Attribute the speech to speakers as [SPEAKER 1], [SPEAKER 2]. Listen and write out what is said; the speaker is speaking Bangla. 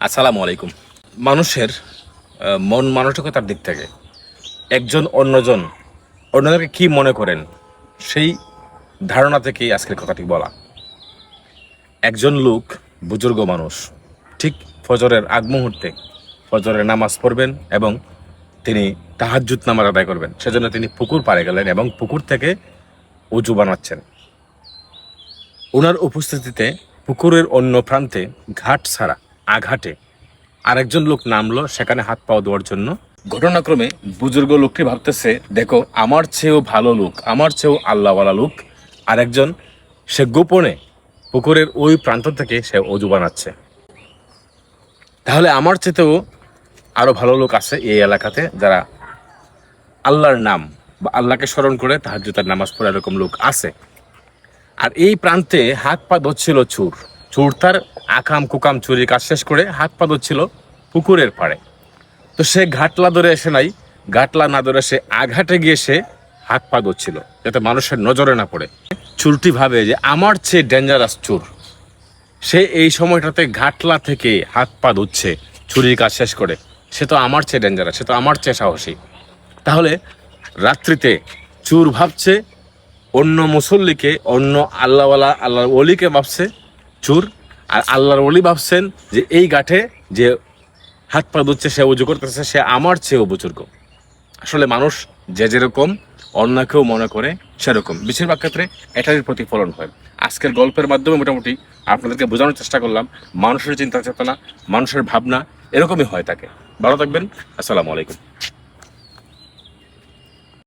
[SPEAKER 1] আসসালামু আলাইকুম। মানুষের মন মানসিকতার দিক থেকে একজন অন্যজন, অন্যদেরকে কি মনে করেন, সেই ধারণা থেকেই আজকের কথাটি বলা। একজন লোক বুজুর্গ মানুষ, ঠিক ফজরের আগ মুহূর্তে ফজরের নামাজ পড়বেন এবং তিনি তাহাজ্জুদ নামাজ আদায় করবেন। সেজন্য তিনি পুকুর পাড়ে গেলেন এবং পুকুর থেকে উজু বানাচ্ছেন। ওনার উপস্থিতিতে পুকুরের অন্য প্রান্তে ঘাট ছাড়া আঘাটে। আরেকজন লোক নামলো, সেখানে হাত পাও দেওয়ার জন্য। ঘটনাক্রমে বুজুর্গ লোকটি ভাবতেছে, দেখো, আমার চেয়েও ভালো লোক, আমার চেয়েও আল্লাহওয়ালা লোক। আরেকজন, সে গোপনে পুকুরের ওই প্রান্ত থেকে সে অজু বানাচ্ছে। তাহলে আমার চেয়েতেও আরও ভালো লোক আছে এই এলাকাতে যারা আল্লাহর নাম বা আল্লাহকে স্মরণ করে তাহাজ্জুদের নামাজ পড়ে এরকম লোক আছে। আর এই প্রান্তে হাত পা ধরছিল চুর। চুর তার আকাম কুকাম চুরি কাজ শেষ করে হাত পা ধরছিল পুকুরের পাড়ে। তো সে ঘাটলা ধরে এসে নাই, ঘাটলা না ধরে সে আঘাটে গিয়ে সে হাত পা ধরছিল যাতে মানুষের নজরে না পড়ে। চুরটি ভাবে যে আমার চেয়ে ডেঞ্জারাস চুর সে এই সময়টাতে ঘাটলা থেকে হাত পা ধুচ্ছে, চুরির কাজ শেষ করে। সে তো আমার চেয়ে ডেঞ্জারাস সে তো আমার চেয়ে সাহসী। তাহলে রাত্রিতে চুর ভাবছে, অন্য মুসল্লিকে, অন্য আল্লাহওয়ালা, আল্লাহর অলিকে ভাবছে, চুর আর আল্লাহর অলি ভাবছেন যে এই গাঠে যে হাত পা ধুচ্ছে, সে উজু করতেছে, সে আমার চেয়েও বুজুর্গ। আসলে মানুষ যে যেরকম, অন্যকেও মনে করে সেরকম। বেশিরভাগ ক্ষেত্রে এটারই প্রতিফলন হয়। আজকের গল্পের মাধ্যমে মোটামুটি আপনাদেরকে বোঝানোর চেষ্টা করলাম, মানুষের চিন্তা চেতনা মানুষের ভাবনা, এরকমই হয় থাকে ভালো থাকবেন, আসসালামু আলাইকুম।